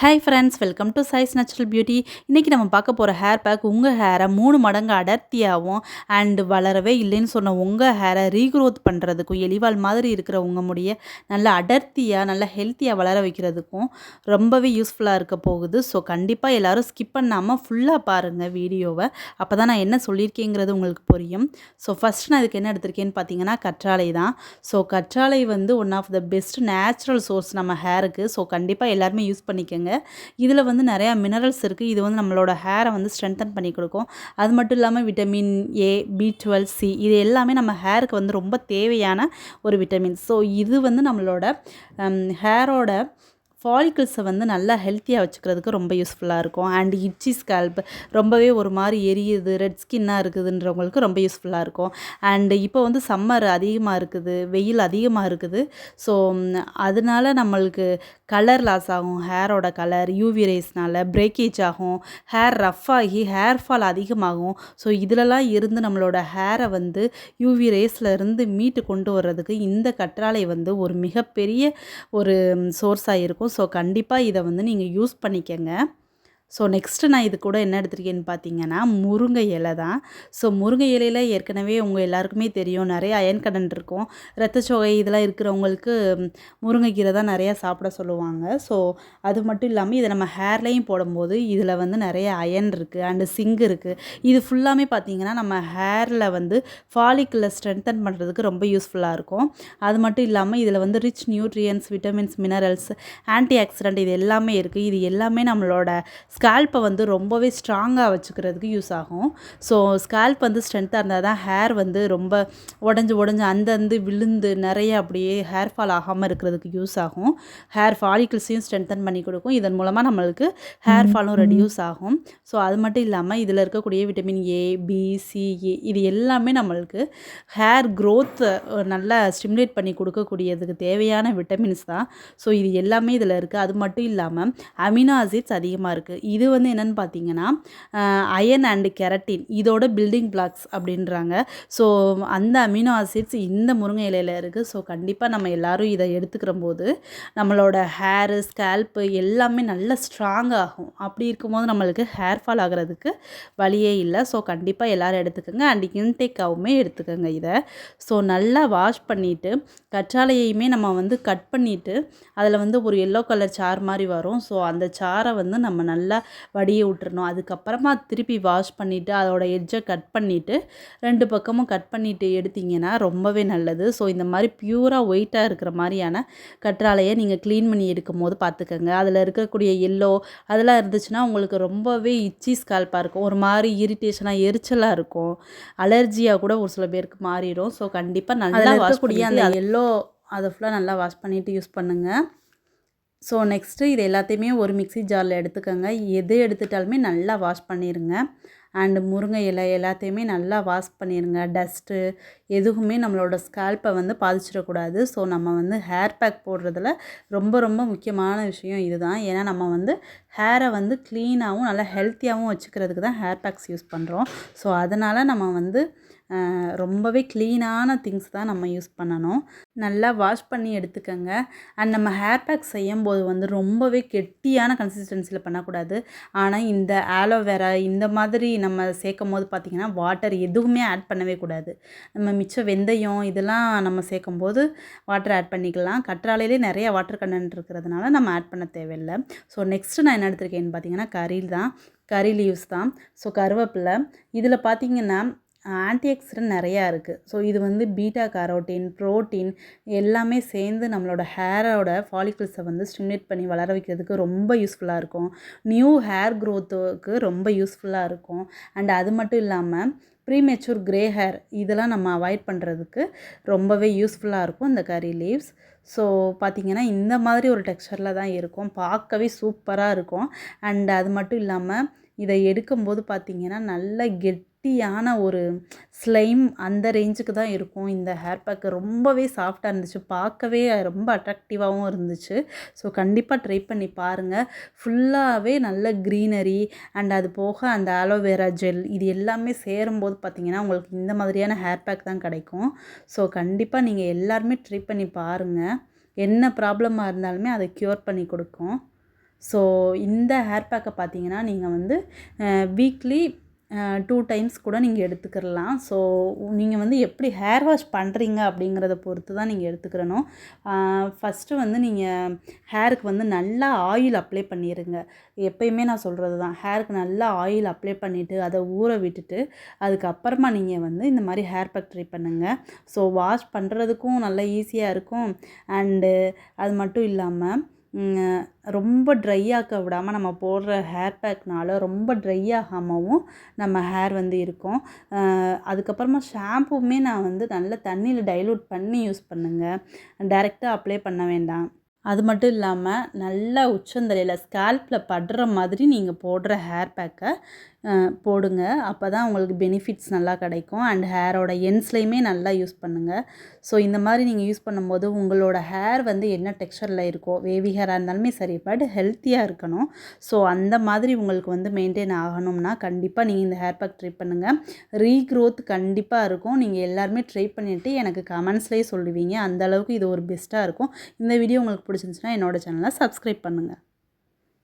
Hi friends welcome to size natural beauty இன்றைக்கி நம்ம பார்க்க போகிற ஹேர் பேக் உங்கள் ஹேரை மூணு மடங்கு அடர்த்தியாகவும் அண்டு வளரவே இல்லைன்னு சொன்ன உங்கள் ஹேரை ரீக்ரோத் பண்ணுறதுக்கும் எலிவால் மாதிரி இருக்கிற உங்கள் முடிய நல்ல அடர்த்தியாக நல்ல ஹெல்த்தியாக வளர வைக்கிறதுக்கும் ரொம்பவே யூஸ்ஃபுல்லாக இருக்க போகுது. ஸோ கண்டிப்பாக எல்லோரும் ஸ்கிப் பண்ணாமல் ஃபுல்லாக பாருங்கள் வீடியோவை. அப்போ தான் நான் என்ன சொல்லியிருக்கேங்கிறது உங்களுக்கு புரியும். ஸோ ஃபஸ்ட் நான் இதுக்கு என்ன எடுத்திருக்கேன்னு பார்த்தீங்கன்னா கற்றாழை தான். ஸோ கற்றாழை வந்து one of the best natural source நம்ம ஹேருக்கு ஸோ கண்டிப்பாக எல்லாருமே யூஸ் பண்ணிக்கோங்க. இதில் வந்து நிறையா மினரல்ஸ் இருக்குது இது வந்து நம்மளோட ஹேரை வந்து ஸ்ட்ரென்தன் பண்ணி கொடுக்கும். அது மட்டும் இல்லாமல் vitamin A B twelve C இது எல்லாமே நம்ம ஹேருக்கு வந்து ரொம்ப தேவையான ஒரு விட்டமின் ஸோ இது வந்து நம்மளோட ஹேரோட ஃபாலிக்கிள்ஸை வந்து நல்லா ஹெல்த்தியாக வச்சுக்கிறதுக்கு ரொம்ப யூஸ்ஃபுல்லாக இருக்கும். அண்ட் இட்சி ஸ்கேல்ப் ரொம்பவே ஒரு மாதிரி எரியுது ரெட் ஸ்கின்னாக இருக்குதுன்றவங்களுக்கு ரொம்ப யூஸ்ஃபுல்லாக இருக்கும். அண்டு இப்போ வந்து சம்மர் அதிகமாக இருக்குது வெயில் அதிகமாக இருக்குது. ஸோ அதனால நம்மளுக்கு கலர் லாஸ் ஆகும் ஹேரோட கலர் யூவி ரேஸ்னால் பிரேக்கேஜ் ஆகும் ஹேர் ரஃப் ஆகி ஹேர் ஃபால் அதிகமாகும். ஸோ இதிலலாம் இருந்து நம்மளோட ஹேரை வந்து யூவி ரேஸில் இருந்து மீட்டு கொண்டு வர்றதுக்கு இந்த கற்றாழை வந்து ஒரு மிகப்பெரிய ஒரு சோர்ஸாக இருக்கும். ஸோ கண்டிப்பாக இதை வந்து நீங்கள் யூஸ் பண்ணிக்கங்க. ஸோ நெக்ஸ்ட்டு நான் இது கூட என்ன எடுத்திருக்கேன்னு பார்த்தீங்கன்னா முருங்கை இலை தான். ஸோ முருங்கை இலையில் ஏற்கனவே உங்கள் எல்லாருக்குமே தெரியும் நிறைய அயன் கடன் இருக்கும். ரத்தச்சோகை இதெல்லாம் இருக்கிறவங்களுக்கு முருங்கைக்கீரை தான் நிறையா சாப்பிட சொல்லுவாங்க. ஸோ அது மட்டும் இல்லாமல் இதை நம்ம ஹேர்லேயும் போடும்போது இதில் வந்து நிறைய அயன் இருக்குது அண்டு சிங்க் இருக்குது இது ஃபுல்லாமே பார்த்தீங்கன்னா நம்ம ஹேரில் வந்து ஃபாலிக்கில் ஸ்ட்ரென்தன் பண்ணுறதுக்கு ரொம்ப யூஸ்ஃபுல்லாக இருக்கும். அது மட்டும் இல்லாமல் இதில் வந்து rich nutrients vitamins minerals antioxidant இது எல்லாமே இருக்குது இது எல்லாமே நம்மளோட ஸ்கேல்ப்பை வந்து ரொம்பவே ஸ்ட்ராங்காக வச்சுக்கிறதுக்கு யூஸ் ஆகும். ஸோ ஸ்கேல்ப் வந்து ஸ்ட்ரென்த்தாக இருந்தால் தான் ஹேர் வந்து ரொம்ப உடஞ்சி உடஞ்சி அந்தந்து விழுந்து நிறைய அப்படியே ஹேர் ஃபால் ஆகாமல் இருக்கிறதுக்கு யூஸ் ஆகும். ஹேர் ஃபாலிக்கிள்ஸையும் ஸ்ட்ரென்தன் பண்ணி கொடுக்கும். இதன் மூலமாக நம்மளுக்கு ஹேர் ஃபாலும் ரெடியூஸ் ஆகும். ஸோ அது மட்டும் இல்லாமல் இதில் இருக்கக்கூடிய vitamin A B C A இது எல்லாமே நம்மளுக்கு ஹேர் க்ரோத் நல்லா ஸ்டிமுலேட் பண்ணி கொடுக்கக்கூடியதுக்கு தேவையான விட்டமின்ஸ் தான். ஸோ இது எல்லாமே இதில் இருக்குது அது மட்டும் இல்லாமல் அமினோ ஆசிட்ஸ் அதிகமாக இருக்குது இது வந்து என்னென்னு பார்த்தீங்கன்னா அயன் அண்டு கெரட்டின் இதோட பில்டிங் பிளாக்ஸ் அப்படின்றாங்க. ஸோ அந்த அமினோ ஆசிட்ஸ் இந்த முருங்கை இலையில் இருக்குது ஸோ கண்டிப்பாக நம்ம எல்லோரும் இதை எடுத்துக்கிற போது நம்மளோட ஹேரு ஸ்கேல்ப்பு எல்லாமே நல்லா ஸ்ட்ராங் ஆகும். அப்படி இருக்கும்போது நம்மளுக்கு ஹேர் ஃபால் ஆகிறதுக்கு வழியே இல்லை. ஸோ கண்டிப்பாக எல்லோரும் எடுத்துக்கோங்க. அண்ட் இன்டேக்காகவுமே எடுத்துக்கோங்க இதை. ஸோ நல்லா வாஷ் பண்ணிவிட்டு கற்றாழையுமே நம்ம வந்து கட் பண்ணிவிட்டு அதில் வந்து ஒரு எல்லோ கலர் சார் மாதிரி வரும். ஸோ அந்த சாரை வந்து நம்ம நல்லா வடிய விட்டுறணும். அதுக்கப்புறமா திருப்பி வாஷ் பண்ணிவிட்டு அதோட எட்ஜை கட் பண்ணிவிட்டு ரெண்டு பக்கமும் கட் பண்ணிவிட்டு எடுத்திங்கன்னா ரொம்பவே நல்லது. ஸோ இந்த மாதிரி பியூராக ஒயிட்டாக இருக்கிற மாதிரியான கற்றாழையை நீங்கள் க்ளீன் பண்ணி எடுக்கும் போது பார்த்துக்கோங்க. அதில் இருக்கக்கூடிய எல்லோ அதெல்லாம் இருந்துச்சுன்னா உங்களுக்கு ரொம்பவே இச்சி ஸ்கால்ப்பாக இருக்கும். ஒரு மாதிரி இரிட்டேஷனாக எரிச்சலாக இருக்கும். அலர்ஜியாக கூட ஒரு சில பேருக்கு மாறிடும். ஸோ கண்டிப்பாக நல்லா இருக்கக்கூடிய அந்த எல்லோ அதை ஃபுல்லாக நல்லா வாஷ் பண்ணிவிட்டு யூஸ் பண்ணுங்கள் ஸோ நெக்ஸ்ட்டு இது எல்லாத்தையுமே ஒரு மிக்சி ஜாரில் எடுத்துக்கோங்க. எது எடுத்துட்டாலுமே நல்லா வாஷ் பண்ணிடுங்க அண்டு முருங்கை இலை எல்லாத்தையுமே நல்லா வாஷ் பண்ணிடுங்க டஸ்ட்டு எதுவுமே நம்மளோட ஸ்கேல்ப்பை வந்து பாதிச்சிடக்கூடாது. ஸோ நம்ம வந்து ஹேர் பேக் போடுறதுல ரொம்ப ரொம்ப முக்கியமான விஷயம் இதுதான். ஏன்னா நம்ம வந்து ஹேரை வந்து க்ளீனாகவும் நல்லா ஹெல்த்தியாகவும் வச்சுக்கிறதுக்கு தான் ஹேர் பேக்ஸ் யூஸ் பண்ணுறோம். ஸோ அதனால் நம்ம வந்து ரொம்பவே க்ளீனான திங்ஸ் தான் நம்ம யூஸ் பண்ணணும். நல்லா வாஷ் பண்ணி எடுத்துக்கோங்க. அண்ட் நம்ம ஹேர் பேக் செய்யும் போது வந்து ரொம்பவே கெட்டியான கன்சிஸ்டன்சியில் பண்ணக்கூடாது. ஆனால் இந்த ஆலோவேரா இந்த மாதிரி நம்ம சேர்க்கும் போது பார்த்திங்கன்னா வாட்டர் எதுவுமே ஆட் பண்ணவே கூடாது. நம்ம மிச்சம் வெந்தயம் இதெல்லாம் நம்ம சேர்க்கும் போது வாட்டர் ஆட் பண்ணிக்கலாம். கற்றாலையிலே நிறைய வாட்டர் கண்டென்ட் இருக்கிறதுனால நம்ம ஆட் பண்ண தேவையில்லை. ஸோ நெக்ஸ்ட்டு நான் என்ன எடுத்திருக்கேன்னு பார்த்தீங்கன்னா கறியில் தான். கறி லீவ்ஸ் தான். ஸோ கருவேப்பிலை. இதில் பார்த்தீங்கன்னா ஆன்டிஆக்சிடென்ட் நிறையா இருக்குது ஸோ இது வந்து பீட்டா கரோட்டின் ப்ரோட்டீன் எல்லாமே சேர்ந்து நம்மளோட ஹேரோட ஃபாலிக்கிள்ஸை வந்து ஸ்டிமுலேட் பண்ணி வளர வைக்கிறதுக்கு ரொம்ப யூஸ்ஃபுல்லாக இருக்கும். நியூ ஹேர் க்ரோத்துக்கு ரொம்ப யூஸ்ஃபுல்லாக இருக்கும். அண்ட் அது மட்டும் இல்லாமல் ப்ரீமெச்சூர் க்ரே ஹேர் இதெல்லாம் நம்ம அவாய்ட் பண்ணுறதுக்கு ரொம்பவே யூஸ்ஃபுல்லாக இருக்கும் இந்த கறி லீவ்ஸ். ஸோ பார்த்திங்கன்னா இந்த மாதிரி ஒரு டெக்ஸ்சரில் தான் இருக்கும். பார்க்கவே சூப்பராக இருக்கும். அண்ட் அது மட்டும் இல்லாமல் இதை எடுக்கும்போது பார்த்திங்கன்னா நல்ல கெட் குட்டியான ஒரு ஸ்லைம் அந்த ரேஞ்சுக்கு தான் இருக்கும். இந்த ஹேர் பேக்கு ரொம்பவே சாஃப்டாக இருந்துச்சு. பார்க்கவே ரொம்ப அட்ராக்டிவாகவும் இருந்துச்சு. ஸோ கண்டிப்பாக ட்ரை பண்ணி பாருங்கள் ஃபுல்லாகவே நல்ல க்ரீனரி அண்ட் அது போக அந்த ஆலோவேரா ஜெல் இது எல்லாமே சேரும்போது பார்த்திங்கன்னா உங்களுக்கு இந்த மாதிரியான ஹேர் பேக் தான் கிடைக்கும். ஸோ கண்டிப்பாக நீங்கள் எல்லாருமே ட்ரை பண்ணி பாருங்கள் என்ன ப்ராப்ளமாக இருந்தாலுமே அதை க்யூர் பண்ணி கொடுக்கும். ஸோ இந்த ஹேர் பேக்கை பார்த்தீங்கன்னா நீங்கள் வந்து வீக்லி டூ டைம்ஸ் கூட நீங்கள் எடுத்துக்கிடலாம் ஸோ நீங்கள் வந்து எப்படி ஹேர் வாஷ் பண்ணுறீங்க அப்படிங்கிறத பொறுத்து தான் நீங்கள் எடுத்துக்கிறணும். ஃபஸ்ட்டு வந்து நீங்கள் ஹேருக்கு வந்து நல்லா ஆயில் அப்ளை பண்ணிடுங்க எப்பயுமே நான் சொல்கிறது தான் ஹேருக்கு நல்லா ஆயில் அப்ளை பண்ணிவிட்டு அதை ஊற விட்டுட்டு அதுக்கப்புறமா நீங்கள் வந்து இந்த மாதிரி ஹேர் பேக் ட்ரை பண்ணுங்கள் ஸோ வாஷ் பண்ணுறதுக்கும் நல்லா ஈஸியாக இருக்கும். அண்டு அது மட்டும் இல்லாமல் ரொம்ப ட்ரை ஆக்க விடாமல் நம்ம போடுற ஹேர் பேக்னால ரொம்ப ட்ரை ஆகாமவும் நம்ம ஹேர் வந்து இருக்கும். அதுக்கப்புறமா ஷாம்புமே நான் வந்து நல்ல தண்ணியில் டைலூட் பண்ணி யூஸ் பண்ணுங்கள் டைரெக்டாக அப்ளை பண்ண வேண்டாம். அது மட்டும் இல்லாமல் நல்லா உச்சந்தலையில் ஸ்கேல்பில் படுற மாதிரி நீங்கள் போடுற ஹேர் பேக்கை போடுங்க. அப்போ தான் உங்களுக்கு பெனிஃபிட்ஸ் நல்லா கிடைக்கும். அண்ட் ஹேரோட எண்ட்ஸ்லையுமே நல்லா யூஸ் பண்ணுங்கள் ஸோ இந்த மாதிரி நீங்கள் யூஸ் பண்ணும்போது உங்களோட ஹேர் வந்து என்ன டெக்ஸ்சரில் இருக்கோ வேவி ஹேராக இருந்தாலுமே சரி பட் ஹெல்த்தியாக இருக்கணும். ஸோ அந்த மாதிரி உங்களுக்கு வந்து மெயின்டைன் ஆகணும்னா கண்டிப்பாக நீங்கள் இந்த ஹேர் பேக் ட்ரை பண்ணுங்கள் ரீக்ரோத் கண்டிப்பாக இருக்கும். நீங்கள் எல்லாருமே ட்ரை பண்ணிவிட்டு எனக்கு கமெண்ட்ஸ்லேயே சொல்லுவீங்க. அந்தளவுக்கு இது ஒரு பெஸ்ட்டாக இருக்கும். இந்த வீடியோ உங்களுக்கு பிடிச்சிருந்துச்சுன்னா என்னோடய சேனலை சப்ஸ்கிரைப் பண்ணுங்கள்